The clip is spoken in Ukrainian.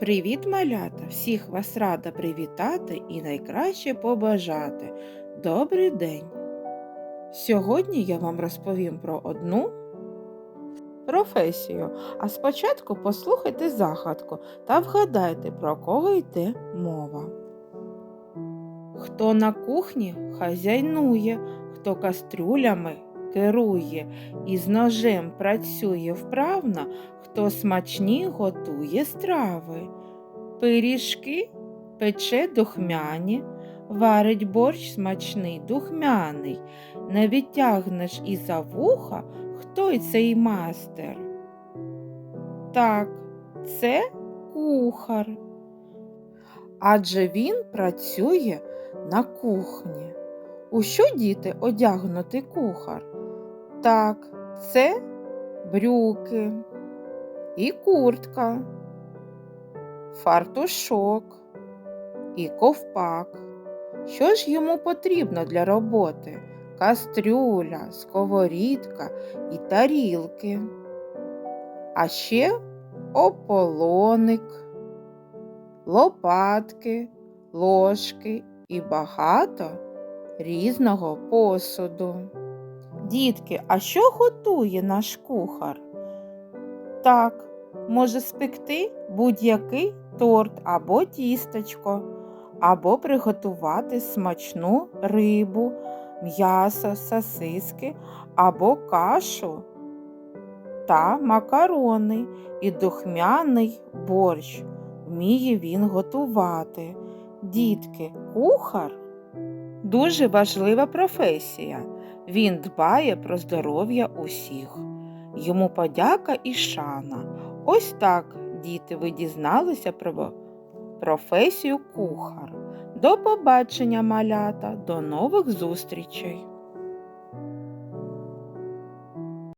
Привіт, малята! Всіх вас рада привітати і найкраще побажати. Добрий день! Сьогодні я вам розповім про одну професію. А спочатку послухайте загадку та вгадайте, про кого йде мова. Хто на кухні хазяйнує, хто кастрюлями керує і з ножем працює вправно, хто смачні готує страви, пиріжки пече духмяні, варить борщ смачний духмяний, не відтягнеш і за вуха, хто й цей майстер. Так, це кухар. Адже він працює на кухні. У що діти одягнути кухар? Так, це брюки і куртка, фартушок і ковпак. Що ж йому потрібно для роботи? Кастрюля, сковорідка і тарілки. А ще ополоник, лопатки, ложки і багато різного посуду. Дітки, а що готує наш кухар? Так, може спекти будь-який торт або тістечко, або приготувати смачну рибу, м'ясо, сосиски або кашу та макарони і духмяний борщ. Вміє він готувати. Дітки, кухар дуже важлива професія. Він дбає про здоров'я усіх. Йому подяка і шана. Ось так, діти, ви дізналися про професію кухар. До побачення, малята, до нових зустрічей!